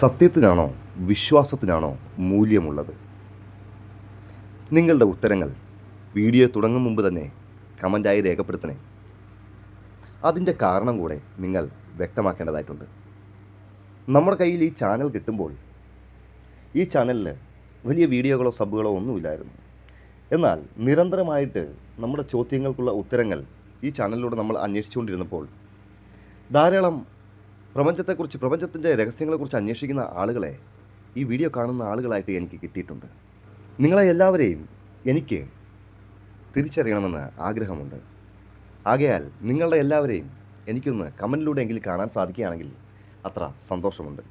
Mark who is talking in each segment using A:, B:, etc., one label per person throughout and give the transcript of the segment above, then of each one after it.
A: സത്യത്തിനാണോ വിശ്വാസത്തിനാണോ മൂല്യമുള്ളത്? നിങ്ങളുടെ ഉത്തരങ്ങൾ വീഡിയോ തുടങ്ങും മുമ്പ് തന്നെ കമന്റായി രേഖപ്പെടുത്തണേ. അതിന്റെ കാരണം കൂടെ നിങ്ങൾ വ്യക്തമാക്കേണ്ടതായിട്ടുണ്ട്. നമ്മുടെ കയ്യിൽ ഈ ചാനൽ കിട്ടുമ്പോൾ ഈ ചാനലിൽ വലിയ വീഡിയോകളോ സബുകളോ ഒന്നുമില്ലായിരുന്നു. എന്നാൽ നിരന്തരമായിട്ട് നമ്മുടെ ചോദ്യങ്ങൾക്കുള്ള ഉത്തരങ്ങൾ ഈ ചാനലിലൂടെ നമ്മൾ അന്വേഷിച്ചുകൊണ്ടിരുന്നപ്പോൾ ധാരാളം പ്രപഞ്ചത്തെക്കുറിച്ച് പ്രപഞ്ചത്തിന്റെ രഹസ്യങ്ങളെക്കുറിച്ച് അന്വേഷിക്കുന്ന ആളുകളെ ഈ വീഡിയോ കാണുന്ന ആളുകളായിട്ട് എനിക്ക് കിട്ടിയിട്ടുണ്ട്. നിങ്ങളെ എല്ലാവരെയും എനിക്ക് തിരിച്ചറിയണമെന്ന് ആഗ്രഹമുണ്ട്. ആകയാൽ നിങ്ങളുടെ എല്ലാവരെയും എനിക്കൊന്ന് കമന്റിലൂടെ എങ്കിലും കാണാൻ സാധിക്കുകയാണെങ്കിൽ അത്ര സന്തോഷമുണ്ട്.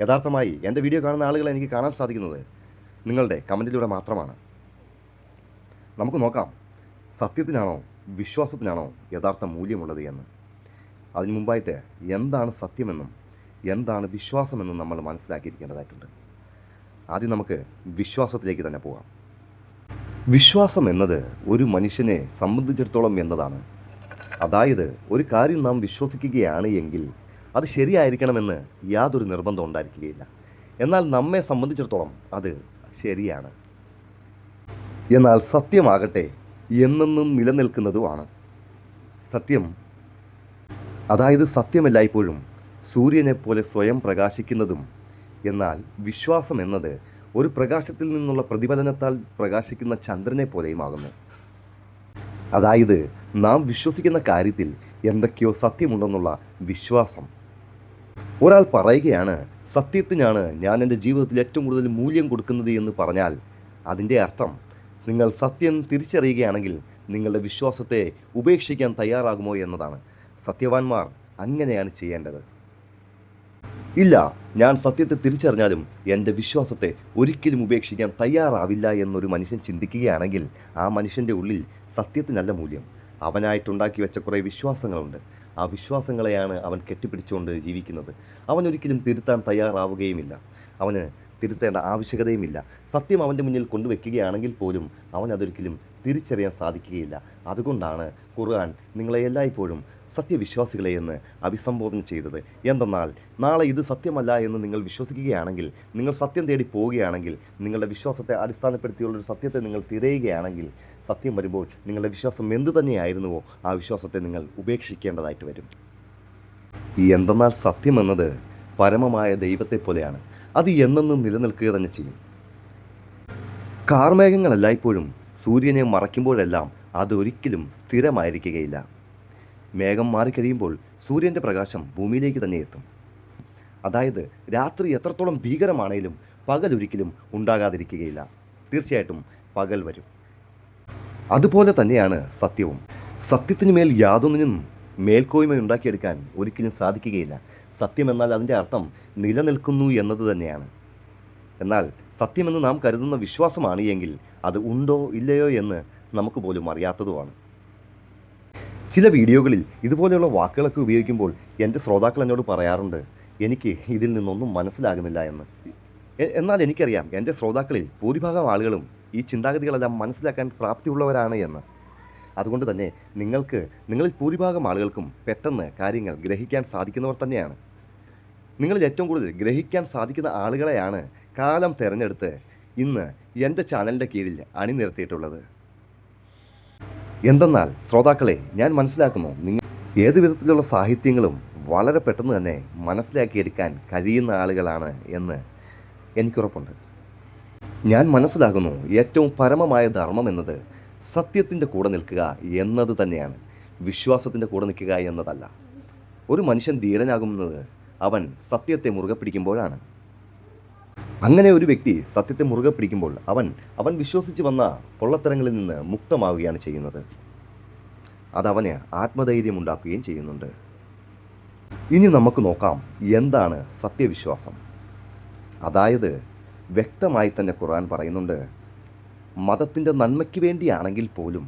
A: യഥാർത്ഥമായി എന്റെ വീഡിയോ കാണുന്ന ആളുകളെ എനിക്ക് കാണാൻ സാധിക്കുന്നത് നിങ്ങളുടെ കമന്റിലൂടെ മാത്രമാണ്. നമുക്ക് നോക്കാം സത്യത്തിനാണോ വിശ്വാസത്തിനാണോ യഥാർത്ഥ മൂല്യമുള്ളത് എന്ന്. അതിനു മുമ്പായിട്ട് എന്താണ് സത്യമെന്നും എന്താണ് വിശ്വാസമെന്നും നമ്മൾ മനസ്സിലാക്കിയിരിക്കേണ്ടതായിട്ടുണ്ട്. ആദ്യം നമുക്ക് വിശ്വാസത്തിലേക്ക് തന്നെ പോകാം വിശ്വാസം എന്നത് ഒരു മനുഷ്യനെ സംബന്ധിച്ചിടത്തോളം എന്നതാണ്. അതായത് ഒരു കാര്യം നാം വിശ്വസിക്കുകയാണ് എങ്കിൽ അത് ശരിയായിരിക്കണമെന്ന് യാതൊരു നിർബന്ധം ഉണ്ടായിരിക്കുകയില്ല. എന്നാൽ നമ്മെ സംബന്ധിച്ചിടത്തോളം അത് ശരിയാണ്. എന്നാൽ സത്യമാകട്ടെ എന്നെന്നും നിലനിൽക്കുന്നതുമാണ്. സത്യം അതായത് സത്യമെല്ലായ്പ്പോഴും സൂര്യനെ പോലെ സ്വയം പ്രകാശിക്കുന്നതും എന്നാൽ വിശ്വാസം എന്നത് ഒരു പ്രകാശത്തിൽ നിന്നുള്ള പ്രതിഫലനത്താൽ പ്രകാശിക്കുന്ന ചന്ദ്രനെ പോലെയുമാകുന്നു അതായത് നാം വിശ്വസിക്കുന്ന കാര്യത്തിൽ എന്തൊക്കെയോ സത്യമുണ്ടെന്നുള്ള വിശ്വാസം. ഒരാൾ പറയുകയാണ് സത്യത്തിനാണ് ഞാൻ എന്റെ ജീവിതത്തിൽ ഏറ്റവും കൂടുതൽ മൂല്യം കൊടുക്കുന്നത് എന്ന് പറഞ്ഞാൽ അതിന്റെ അർത്ഥം നിങ്ങൾ സത്യം തിരിച്ചറിയുകയാണെങ്കിൽ നിങ്ങളുടെ വിശ്വാസത്തെ ഉപേക്ഷിക്കാൻ തയ്യാറാകുമോ എന്നതാണ്. സത്യവാന്മാർ അങ്ങനെയാണ് ചെയ്യേണ്ടത്. ഇല്ല ഞാൻ സത്യത്തെ തിരിച്ചറിഞ്ഞാലും എന്റെ വിശ്വാസത്തെ ഒരിക്കലും ഉപേക്ഷിക്കാൻ തയ്യാറാവില്ല എന്നൊരു മനുഷ്യൻ ചിന്തിക്കുകയാണെങ്കിൽ ആ മനുഷ്യന്റെ ഉള്ളിൽ സത്യത്തിനല്ല മൂല്യം. അവനായിട്ടുണ്ടാക്കി വെച്ച കുറേ വിശ്വാസങ്ങളുണ്ട്. ആ വിശ്വാസങ്ങളെയാണ് അവൻ കെട്ടിപ്പിടിച്ചുകൊണ്ട് ജീവിക്കുന്നത്. അവൻ ഒരിക്കലും തിരുത്താൻ തയ്യാറാവുകയുമില്ല. അവന് തിരുത്തേണ്ട ആവശ്യകതയുമില്ല. സത്യം അവന്റെ മുന്നിൽ കൊണ്ടുവയ്ക്കുകയാണെങ്കിൽ പോലും അവൻ അതൊരിക്കലും തിരിച്ചറിയാൻ സാധിക്കുകയില്ല. അതുകൊണ്ടാണ് ഖുർആൻ നിങ്ങളെ എല്ലായ്പ്പോഴും സത്യവിശ്വാസികളെ എന്ന് അഭിസംബോധന ചെയ്തത്. എന്തെന്നാൽ നാളെ ഇത് സത്യമല്ല എന്ന് നിങ്ങൾ വിശ്വസിക്കുകയാണെങ്കിൽ നിങ്ങൾ സത്യം തേടി പോവുകയാണെങ്കിൽ നിങ്ങളുടെ വിശ്വാസത്തെ അടിസ്ഥാനപ്പെടുത്തിയുള്ള ഒരു സത്യത്തെ നിങ്ങൾ തിരയുകയാണെങ്കിൽ സത്യം വരുമ്പോൾ നിങ്ങളുടെ വിശ്വാസം എന്തു തന്നെയായിരുന്നുവോ ആ വിശ്വാസത്തെ നിങ്ങൾ ഉപേക്ഷിക്കേണ്ടതായിട്ട് വരും. ഈ എന്തെന്നാൽ സത്യമെന്നത് പരമമായ ദൈവത്തെ പോലെയാണ്. അത് എന്നെന്നും നിലനിൽക്കുക തന്നെ ചെയ്യും. കാർമേഘങ്ങൾ എല്ലായ്പ്പോഴും സൂര്യനെ മറയ്ക്കുമ്പോഴെല്ലാം അതൊരിക്കലും സ്ഥിരമായിരിക്കുകയില്ല. മേഘം മാറിക്കഴിയുമ്പോൾ സൂര്യന്റെ പ്രകാശം ഭൂമിയിലേക്ക് തന്നെ എത്തും. അതായത് രാത്രി എത്രത്തോളം ഭീകരമാണേലും പകൽ ഒരിക്കലും ഉണ്ടാകാതിരിക്കുകയില്ല. തീർച്ചയായിട്ടും പകൽ വരും. അതുപോലെ തന്നെയാണ് സത്യവും. സത്യത്തിനു മേൽ യാതൊന്നിനും മേൽക്കോയ്മ ഉണ്ടാക്കിയെടുക്കാൻ ഒരിക്കലും സാധിക്കുകയില്ല. സത്യം എന്നാൽ അതിന്റെ അർത്ഥം നിലനിൽക്കുന്നു എന്നത് തന്നെയാണ്. എന്നാൽ സത്യമെന്ന് നാം കരുതുന്ന വിശ്വാസമാണ് എങ്കിൽ അത് ഉണ്ടോ ഇല്ലയോ എന്ന് നമുക്ക് പോലും അറിയാത്തതുമാണ്. ചില വീഡിയോകളിൽ ഇതുപോലെയുള്ള വാക്കുകളൊക്കെ ഉപയോഗിക്കുമ്പോൾ എന്റെ ശ്രോതാക്കൾ എന്നോട് പറയാറുണ്ട് എനിക്ക് ഇതിൽ നിന്നൊന്നും മനസ്സിലാകുന്നില്ല എന്ന്. എന്നാൽ എനിക്കറിയാം എന്റെ ശ്രോതാക്കളിൽ ഭൂരിഭാഗം ആളുകളും ഈ ചിന്താഗതികളെല്ലാം മനസ്സിലാക്കാൻ പ്രാപ്തിയുള്ളവരാണ് എന്ന്. അതുകൊണ്ട് തന്നെ നിങ്ങൾക്ക് നിങ്ങളിൽ ഭൂരിഭാഗം ആളുകൾക്കും പെട്ടെന്ന് കാര്യങ്ങൾ ഗ്രഹിക്കാൻ സാധിക്കുന്നവർ തന്നെയാണ്. നിങ്ങളിൽ ഏറ്റവും കൂടുതൽ ഗ്രഹിക്കാൻ സാധിക്കുന്ന ആളുകളെയാണ് കാലം തിരഞ്ഞെടുത്ത് ഇന്ന് എന്റെ ചാനലിന്റെ കീഴിൽ അണിനിരത്തിയിട്ടുള്ളത് എന്തെന്നാൽ ശ്രോതാക്കളെ ഞാൻ മനസ്സിലാക്കുന്നു നിങ്ങൾ ഏത് വിധത്തിലുള്ള സാഹിത്യങ്ങളും വളരെ പെട്ടെന്ന് തന്നെ മനസ്സിലാക്കിയെടുക്കാൻ കഴിയുന്ന ആളുകളാണ് എന്ന് എനിക്കുറപ്പുണ്ട്. ഞാൻ മനസ്സിലാക്കുന്നു ഏറ്റവും പരമമായ ധർമ്മം എന്നത് സത്യത്തിന്റെ കൂടെ നിൽക്കുക എന്നത് തന്നെയാണ്. വിശ്വാസത്തിന്റെ കൂടെ നിൽക്കുക എന്നതല്ല. ഒരു മനുഷ്യൻ ധീരനാകുന്നത് അവൻ സത്യത്തെ മുറുകെ പിടിക്കുമ്പോഴാണ്. അങ്ങനെ ഒരു വ്യക്തി സത്യത്തെ മുറുകെ പിടിക്കുമ്പോൾ അവൻ അവൻ വിശ്വസിച്ച് വന്ന പൊള്ളത്തരങ്ങളിൽ നിന്ന് മുക്തമാവുകയാണ് ചെയ്യുന്നത്. അതവന് ആത്മധൈര്യം ഉണ്ടാക്കുകയും ചെയ്യുന്നുണ്ട്. ഇനി നമുക്ക് നോക്കാം എന്താണ് സത്യവിശ്വാസം. അതായത് വ്യക്തമായി തന്നെ ഖുർആൻ പറയുന്നുണ്ട് മതത്തിന്റെ നന്മയ്ക്ക് വേണ്ടിയാണെങ്കിൽ പോലും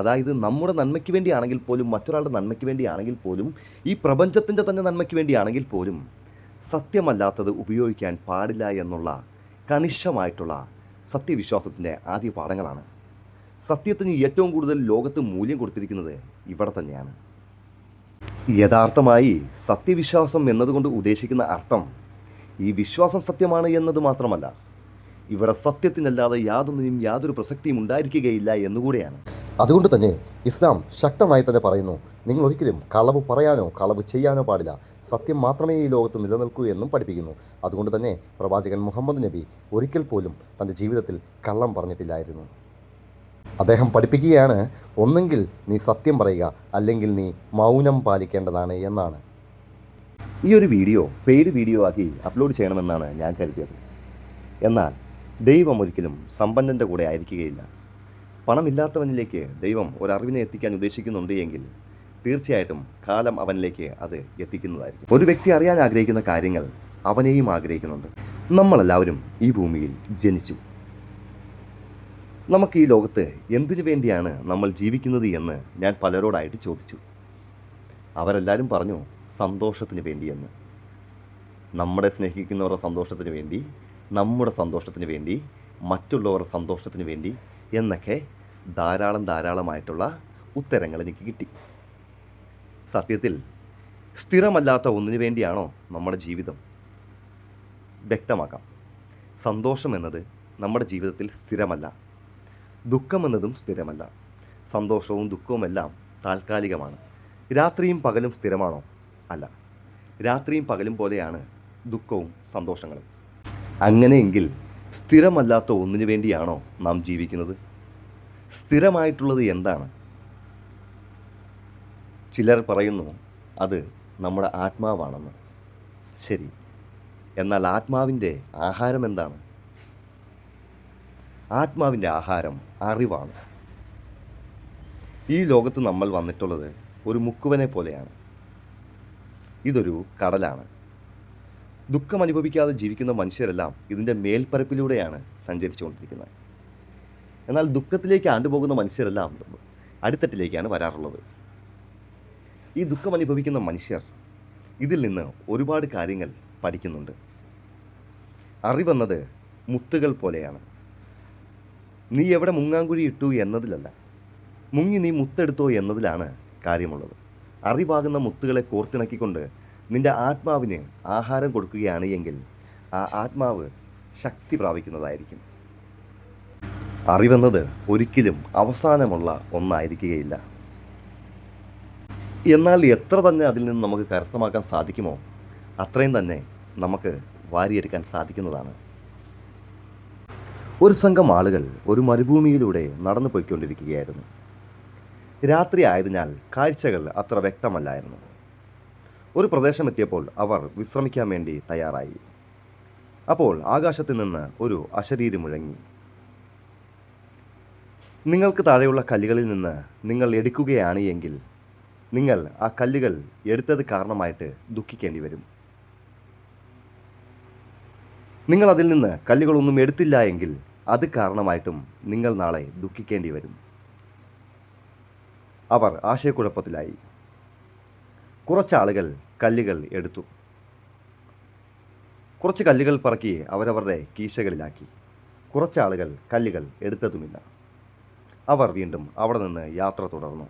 A: അതായത് നമ്മുടെ നന്മയ്ക്ക് വേണ്ടിയാണെങ്കിൽ പോലും മറ്റൊരാളുടെ നന്മയ്ക്ക് വേണ്ടിയാണെങ്കിൽ പോലും ഈ പ്രപഞ്ചത്തിന്റെ തന്നെ നന്മയ്ക്ക് വേണ്ടിയാണെങ്കിൽ പോലും സത്യമല്ലാത്തത് ഉപയോഗിക്കാൻ പാടില്ല എന്നുള്ള കണിശമായിട്ടുള്ള സത്യവിശ്വാസത്തിന്റെ ആദ്യ പാഠങ്ങളാണ്. സത്യത്തിന് ഏറ്റവും കൂടുതൽ ലോകത്ത് മൂല്യം കൊടുത്തിരിക്കുന്നത് ഇവിടെ തന്നെയാണ്. യഥാർത്ഥമായി സത്യവിശ്വാസം എന്നതുകൊണ്ട് ഉദ്ദേശിക്കുന്ന അർത്ഥം ഈ വിശ്വാസം സത്യമാണ് എന്നത് മാത്രമല്ല ഇവിടെ സത്യത്തിനല്ലാതെ യാതൊന്നിനും യാതൊരു പ്രസക്തിയും ഉണ്ടായിരിക്കുകയില്ല എന്നുകൂടെയാണ്. അതുകൊണ്ട് തന്നെ ഇസ്ലാം ശക്തമായി തന്നെ പറയുന്നു നിങ്ങൾ ഒരിക്കലും കളവ് പറയാനോ കളവ് ചെയ്യാനോ പാടില്ല. സത്യം മാത്രമേ ഈ ലോകത്ത് നിലനിൽക്കൂ എന്നും പഠിപ്പിക്കുന്നു. അതുകൊണ്ട് തന്നെ പ്രവാചകൻ മുഹമ്മദ് നബി ഒരിക്കൽ പോലും തന്റെ ജീവിതത്തിൽ കള്ളം പറഞ്ഞിട്ടില്ലായിരുന്നു. അദ്ദേഹം പഠിപ്പിക്കുകയാണ് ഒന്നെങ്കിൽ നീ സത്യം പറയുക അല്ലെങ്കിൽ നീ മൗനം പാലിക്കേണ്ടതാണ് എന്നാണ്. ഈ ഒരു വീഡിയോ പെയ്ഡ് വീഡിയോ ആക്കി അപ്ലോഡ് ചെയ്യണമെന്നാണ് ഞാൻ കരുതിയത്. എന്നാൽ ദൈവം ഒരിക്കലും സമ്പന്നന്റെ കൂടെ ആയിരിക്കുകയില്ല. പണമില്ലാത്തവനിലേക്ക് ദൈവം ഒരറിവിനെ എത്തിക്കാൻ ഉദ്ദേശിക്കുന്നുണ്ട് എങ്കിൽ തീർച്ചയായിട്ടും കാലം അവനിലേക്ക് അത് എത്തിക്കുന്നതായിരിക്കും. ഒരു വ്യക്തി അറിയാൻ ആഗ്രഹിക്കുന്ന കാര്യങ്ങൾ അവനെയും ആഗ്രഹിക്കുന്നുണ്ട്. നമ്മളെല്ലാവരും ഈ ഭൂമിയിൽ ജനിച്ചു. നമുക്ക് ഈ ലോകത്ത് എന്തിനു വേണ്ടിയാണ് നമ്മൾ ജീവിക്കുന്നത് എന്ന് ഞാൻ പലരോടായിട്ട് ചോദിച്ചു. അവരെല്ലാവരും പറഞ്ഞു സന്തോഷത്തിന് വേണ്ടിയെന്ന്. നമ്മളെ സ്നേഹിക്കുന്നവരുടെ സന്തോഷത്തിന് വേണ്ടി നമ്മുടെ സന്തോഷത്തിന് വേണ്ടി മറ്റുള്ളവരുടെ സന്തോഷത്തിന് വേണ്ടി എന്നൊക്കെ ധാരാളം ധാരാളമായിട്ടുള്ള ഉത്തരങ്ങൾ എനിക്ക് കിട്ടി. സത്യത്തിൽ സ്ഥിരമല്ലാത്ത ഒന്നിനു വേണ്ടിയാണോ നമ്മുടെ ജീവിതം? വ്യക്തമാക്കാം. സന്തോഷം എന്നത് നമ്മുടെ ജീവിതത്തിൽ സ്ഥിരമല്ല. ദുഃഖമെന്നതും സ്ഥിരമല്ല. സന്തോഷവും ദുഃഖവുമെല്ലാം താൽക്കാലികമാണ്. രാത്രിയും പകലും സ്ഥിരമാണോ? അല്ല. രാത്രിയും പകലും പോലെയാണ് ദുഃഖവും സന്തോഷങ്ങളും. അങ്ങനെയെങ്കിൽ സ്ഥിരമല്ലാത്ത ഒന്നിനു വേണ്ടിയാണോ നാം ജീവിക്കുന്നത്? സ്ഥിരമായിട്ടുള്ളത് എന്താണ്? ചിലർ പറയുന്നു അത് നമ്മുടെ ആത്മാവാണെന്ന്. ശരി എന്നാൽ ആത്മാവിന്റെ ആഹാരം എന്താണ്? ആത്മാവിന്റെ ആഹാരം അറിവാണ്. ഈ ലോകത്ത് നമ്മൾ വന്നിട്ടുള്ളത് ഒരു മുക്കുവനെ പോലെയാണ്. ഇതൊരു കടലാണ്. ദുഃഖം അനുഭവിക്കാതെ ജീവിക്കുന്ന മനുഷ്യരെല്ലാം ഇതിന്റെ മേൽപ്പരപ്പിലൂടെയാണ് സഞ്ചരിച്ചുകൊണ്ടിരിക്കുന്നത്. എന്നാൽ ദുഃഖത്തിലേക്ക് ആണ്ടുപോകുന്ന മനുഷ്യരെല്ലാം അടിത്തട്ടിലേക്കാണ് വരാറുള്ളത്. ഈ ദുഃഖം അനുഭവിക്കുന്ന മനുഷ്യർ ഇതിൽ നിന്ന് ഒരുപാട് കാര്യങ്ങൾ പഠിക്കുന്നുണ്ട്. അറിവെന്നത് മുത്തുകൾ പോലെയാണ്. നീ എവിടെ മുങ്ങാങ്കുഴി ഇട്ടു എന്നതിലല്ല മുങ്ങി നീ മുത്തെടുത്തോ എന്നതിലാണ് കാര്യമുള്ളത്. അറിവാകുന്ന മുത്തുകളെ കോർത്തിണക്കിക്കൊണ്ട് നിന്റെ ആത്മാവിന് ആഹാരം കൊടുക്കുകയാണ് എങ്കിൽ ആ ആത്മാവ് ശക്തി പ്രാപിക്കുന്നതായിരിക്കും. അറിവെന്നത് ഒരിക്കലും അവസാനമുള്ള ഒന്നായിരിക്കുകയില്ല. എന്നാൽ എത്ര തന്നെ അതിൽ നിന്ന് നമുക്ക് കരസ്ഥമാക്കാൻ സാധിക്കുമോ അത്രയും തന്നെ നമുക്ക് വാരിയെടുക്കാൻ സാധിക്കുന്നതാണ്. ഒരു സംഘം ആളുകൾ ഒരു മരുഭൂമിയിലൂടെ നടന്നു പോയിക്കൊണ്ടിരിക്കുകയായിരുന്നു രാത്രി ആയതിനാൽ കാഴ്ചകൾ അത്ര വ്യക്തമല്ലായിരുന്നു. ഒരു പ്രദേശമെത്തിയപ്പോൾ അവർ വിശ്രമിക്കാൻ വേണ്ടി തയ്യാറായി. അപ്പോൾ ആകാശത്ത് നിന്ന് ഒരു അശരീരി മുഴങ്ങി. നിങ്ങൾക്ക് താഴെയുള്ള കല്ലുകളിൽ നിന്ന് നിങ്ങൾ എടുക്കുകയാണ് എങ്കിൽ നിങ്ങൾ ആ കല്ലുകൾ എടുത്തത് കാരണമായിട്ട് ദുഃഖിക്കേണ്ടി വരും. നിങ്ങൾ അതിൽ നിന്ന് കല്ലുകളൊന്നും എടുത്തില്ല എങ്കിൽ അത് കാരണമായിട്ടും നിങ്ങൾ നാളെ ദുഃഖിക്കേണ്ടി വരും. അവർ ആശയക്കുഴപ്പത്തിലായി. കുറച്ചാളുകൾ കല്ലുകൾ എടുത്തു. കുറച്ച് കല്ലുകൾ പറക്കി അവരവരുടെ കീശകളിലാക്കി. കുറച്ചാളുകൾ കല്ലുകൾ എടുത്തതുമില്ല. അവർ വീണ്ടും അവിടെ നിന്ന് യാത്ര തുടർന്നു.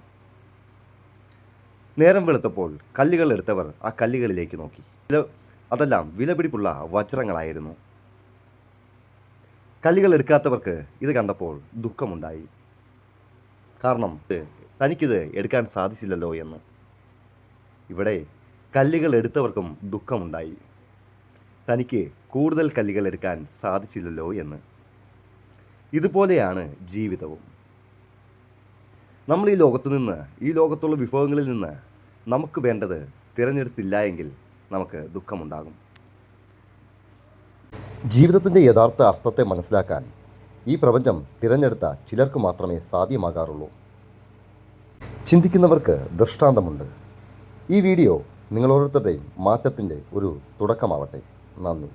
A: നേരം വെളുത്തപ്പോൾ കല്ലുകൾ എടുത്തവർ ആ കല്ലുകളിലേക്ക് നോക്കി. അതെല്ലാം വിലപിടിപ്പുള്ള വജ്രങ്ങളായിരുന്നു. കല്ലുകൾ എടുക്കാത്തവർക്ക് ഇത് കണ്ടപ്പോൾ ദുഃഖമുണ്ടായി. കാരണം തനിക്കിത് എടുക്കാൻ സാധിച്ചില്ലല്ലോ എന്ന്. ഇവിടെ കല്ലുകൾ എടുത്തവർക്കും ദുഃഖമുണ്ടായി. തനിക്ക് കൂടുതൽ കല്ലുകൾ എടുക്കാൻ സാധിച്ചില്ലല്ലോ എന്ന്. ഇതുപോലെയാണ് ജീവിതവും. നമ്മൾ ഈ ലോകത്തു നിന്ന് ഈ ലോകത്തുള്ള വിഭവങ്ങളിൽ നിന്ന് നമുക്ക് വേണ്ടത് തിരഞ്ഞെടുത്തില്ല എങ്കിൽ നമുക്ക് ദുഃഖമുണ്ടാകും. ജീവിതത്തിന്റെ യഥാർത്ഥ അർത്ഥത്തെ മനസ്സിലാക്കാൻ ഈ പ്രപഞ്ചം തിരഞ്ഞെടുത്ത ചിലർക്ക് മാത്രമേ സാധ്യമാകാറുള്ളൂ. ചിന്തിക്കുന്നവർക്ക് ദൃഷ്ടാന്തമുണ്ട്. ഈ വീഡിയോ നിങ്ങൾ ഓരോരുത്തരുടെയും മാറ്റത്തിന്റെ ഒരു തുടക്കമാവട്ടെ. നന്ദി.